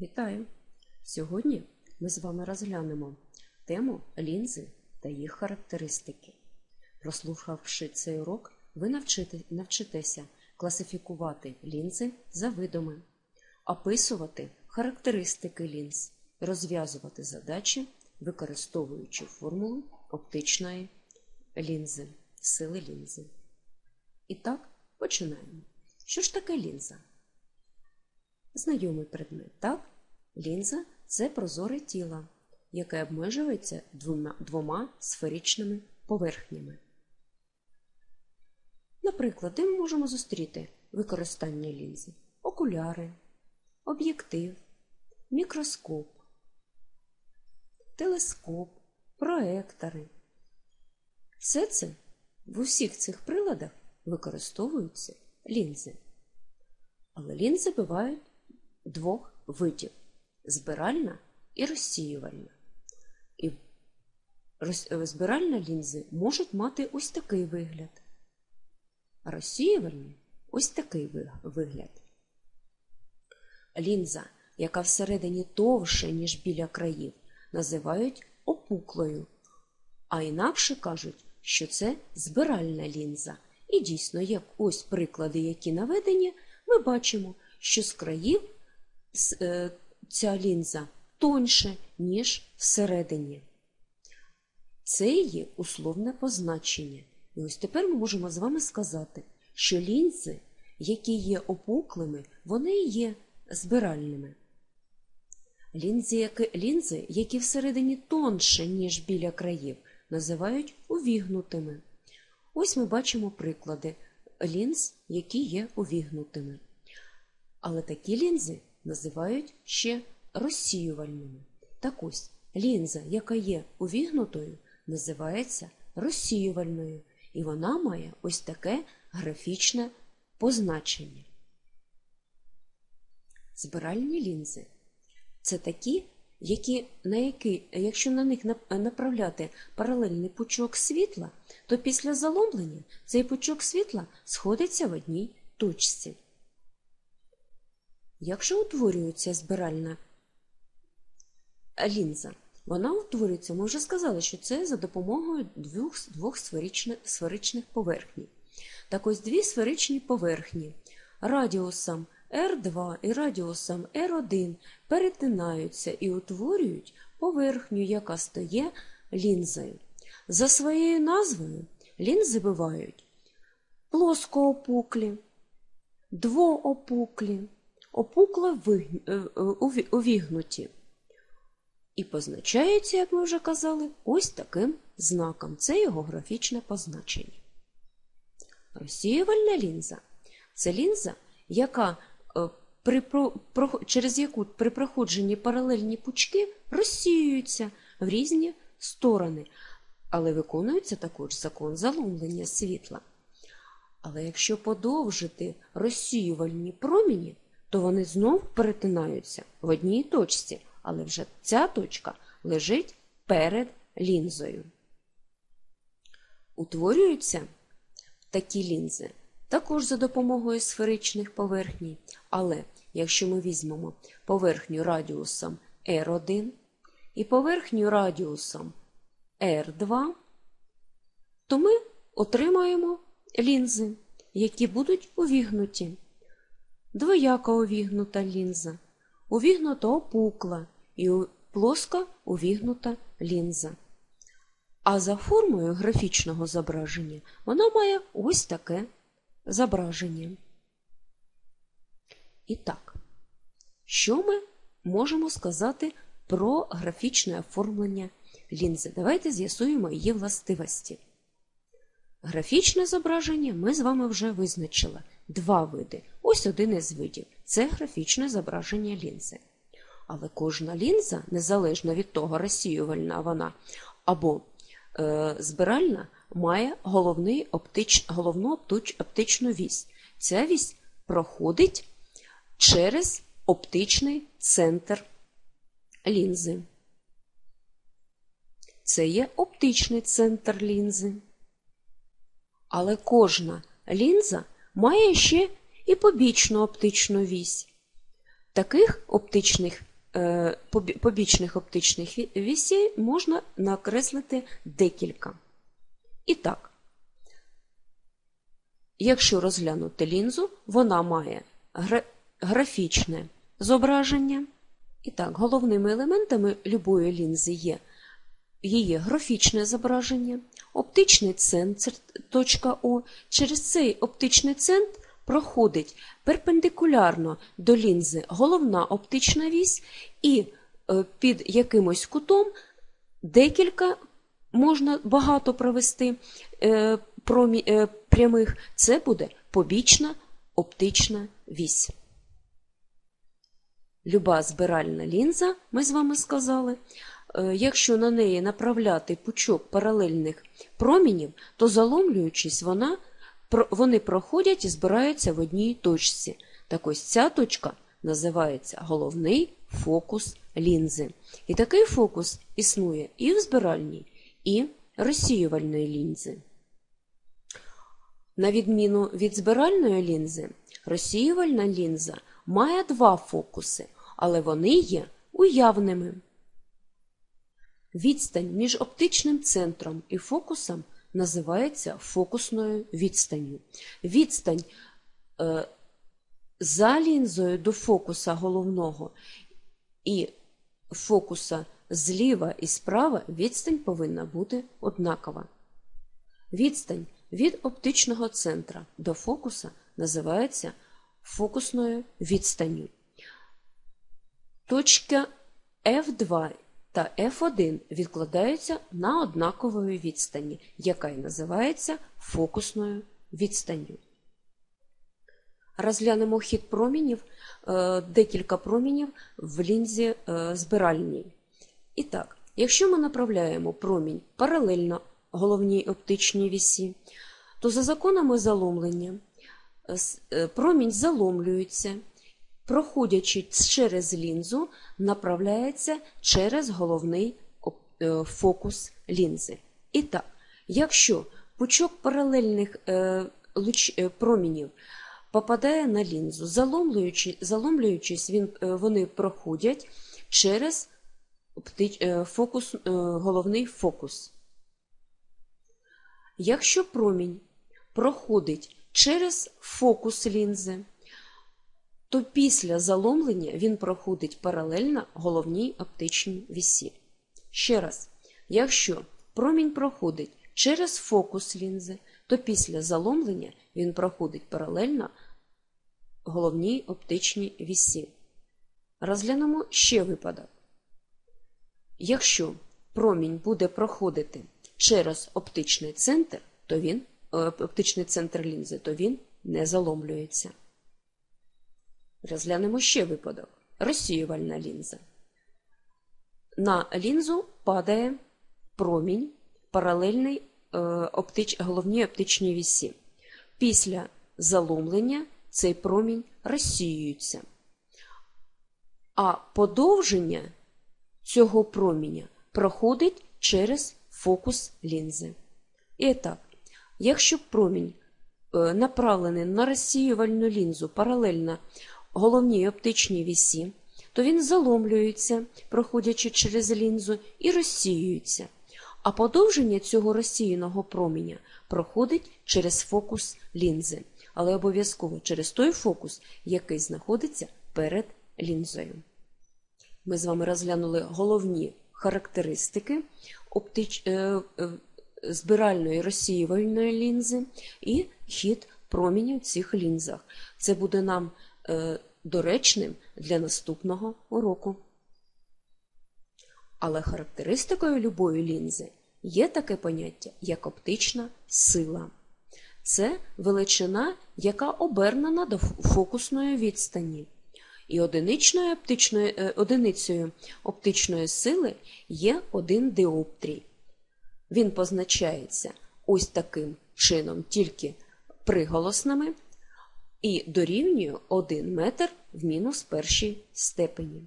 Вітаю! Сьогодні ми з вами розглянемо тему лінзи та їх характеристики. Прослухавши цей урок, ви навчите, навчитеся класифікувати лінзи за видами, описувати характеристики лінз, розв'язувати задачі, використовуючи формулу оптичної лінзи, сили лінзи. І так, починаємо. Що ж таке лінза? Знайомий предмет, так? Лінза це прозоре тіло, яке обмежується двома, двома сферичними поверхнями. Наприклад, де ми можемо зустріти використання лінзи? Окуляри, об'єктив, мікроскоп, телескоп, проектори. Все це в усіх цих приладах використовуються лінзи. Але лінзи бувають двох видів збиральна і розсіювальна. І збиральна лінзи можуть мати ось такий вигляд, а розсіювальні ось такий вигляд. Лінза, яка всередині товше, ніж біля країв, називають опуклою, а інакше кажуть, що це збиральна лінза. І дійсно, як ось приклади, які наведені, ми бачимо, що з країв ця лінза тоньше, ніж всередині. Це її условне позначення. І ось тепер ми можемо з вами сказати, що лінзи, які є опуклими, вони є збиральними. Лінзи, які, лінзи, які всередині тонше, ніж біля країв, називають увігнутими. Ось ми бачимо приклади лінз, які є увігнутими. Але такі лінзи називають ще розсіювальними. Так ось лінза, яка є увігнутою, називається розсіювальною, і вона має ось таке графічне позначення. Збиральні лінзи це такі, які, на які, якщо на них направляти паралельний пучок світла, то після заломлення цей пучок світла сходиться в одній точці. Якщо утворюється збиральна лінза, вона утворюється, ми вже сказали, що це за допомогою двох двох сферичних, сферичних поверхній. Так ось дві сферичні поверхні радіусом R2 і радіусом R1 перетинаються і утворюють поверхню, яка стає лінзою. За своєю назвою лінзи бувають плоскоопуклі, двоопуклі, опукло увігнуті. І позначаються, як ми вже казали, ось таким знаком. Це його графічне позначення. Розсіювальна лінза це лінза, яка при, через яку при проходженні паралельні пучки розсіюються в різні сторони, але виконується також закон заломлення світла. Але якщо подовжити розсіювальні проміні, то вони знов перетинаються в одній точці, але вже ця точка лежить перед лінзою. Утворюються такі лінзи також за допомогою сферичних поверхній, але якщо ми візьмемо поверхню радіусом R1 і поверхню радіусом R2, то ми отримаємо лінзи, які будуть увігнуті двояка увігнута лінза, увігнута опукла і плоска увігнута лінза. А за формою графічного зображення вона має ось таке зображення. І так, що ми можемо сказати про графічне оформлення лінзи? Давайте з'ясуємо її властивості. Графічне зображення ми з вами вже визначили два види. Ось один із видів це графічне зображення лінзи. Але кожна лінза, незалежно від того, розсіювальна вона або е, збиральна, має головний оптич, головну оптич, оптичну вісь. Ця вісь проходить через оптичний центр лінзи. Це є оптичний центр лінзи. Але кожна лінза має ще і побічну оптичну вісь. Таких оптичних, е, побічних оптичних вісей можна накреслити декілька. І так, якщо розглянути лінзу, вона має графічне зображення. І так, головними елементами любої лінзи є її графічне зображення, оптичний центр точка О. Через цей оптичний центр проходить перпендикулярно до лінзи головна оптична вісь, і е, під якимось кутом декілька можна багато провести е, е, прямих, це буде побічна оптична вісь. Люба збиральна лінза, ми з вами сказали, якщо на неї направляти пучок паралельних промінів, то заломлюючись, вона вони проходять і збираються в одній точці. Так ось ця точка називається головний фокус лінзи. І такий фокус існує і в збиральній, і розсіювальної лінзи. На відміну від збиральної лінзи, розсіювальна лінза має два фокуси, але вони є уявними. Відстань між оптичним центром і фокусом називається фокусною відстанню. Відстань е, за лінзою до фокуса головного і фокуса зліва і справа відстань повинна бути однакова. Відстань від оптичного центра до фокуса називається фокусною відстанню. Точка F2 та F1 відкладаються на однакової відстані, яка й називається фокусною відстанню. Розглянемо хід промінів, е, декілька промінів в лінзі е, збиральній. І так, якщо ми направляємо промінь паралельно головній оптичній вісі, то за законами заломлення е, промінь заломлюється проходячи через лінзу, направляється через головний е, фокус лінзи. І так, якщо пучок паралельних е, е, промінів попадає на лінзу, заломлюючись, він, вони проходять через фокус, головний фокус. Якщо промінь проходить через фокус лінзи, то після заломлення він проходить паралельно головній оптичній вісі. Ще раз, якщо промінь проходить через фокус лінзи, то після заломлення він проходить паралельно головній оптичній вісі. Розглянемо ще випадок. Якщо промінь буде проходити через оптичний центр, то він, е, оптичний центр лінзи, то він не заломлюється. Розглянемо ще випадок. Розсіювальна лінза. На лінзу падає промінь паралельний е, оптич, головній оптичній вісі. Після заломлення цей промінь розсіюється. А подовження цього проміня проходить через фокус лінзи. І так, якщо промінь е, направлений на розсіювальну лінзу паралельно головній оптичній вісі, то він заломлюється, проходячи через лінзу, і розсіюється. А подовження цього розсіяного проміння проходить через фокус лінзи, але обов'язково через той фокус, який знаходиться перед лінзою. Ми з вами розглянули головні характеристики оптич... Е, е, збиральної розсіювальної лінзи і хід промінів в цих лінзах. Це буде нам доречним для наступного уроку. Але характеристикою любої лінзи є таке поняття, як оптична сила. Це величина, яка обернена до фокусної відстані. І одиничною оптичною, е, одиницею оптичної сили є один диоптрій. Він позначається ось таким чином тільки приголосними і дорівнює 1 метр в мінус першій степені.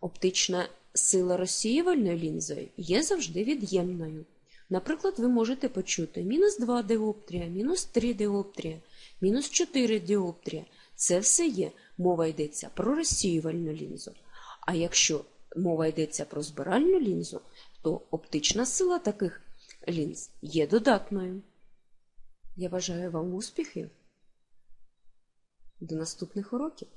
Оптична сила розсіювальної лінзою є завжди від'ємною. Наприклад, ви можете почути мінус 2 диоптрія, мінус 3 диоптрія, мінус 4 диоптрія. Це все є. Мова йдеться про розсіювальну лінзу. А якщо мова йдеться про збиральну лінзу, то оптична сила таких лінз є додатною. Я бажаю вам успіхів. До наступних уроків!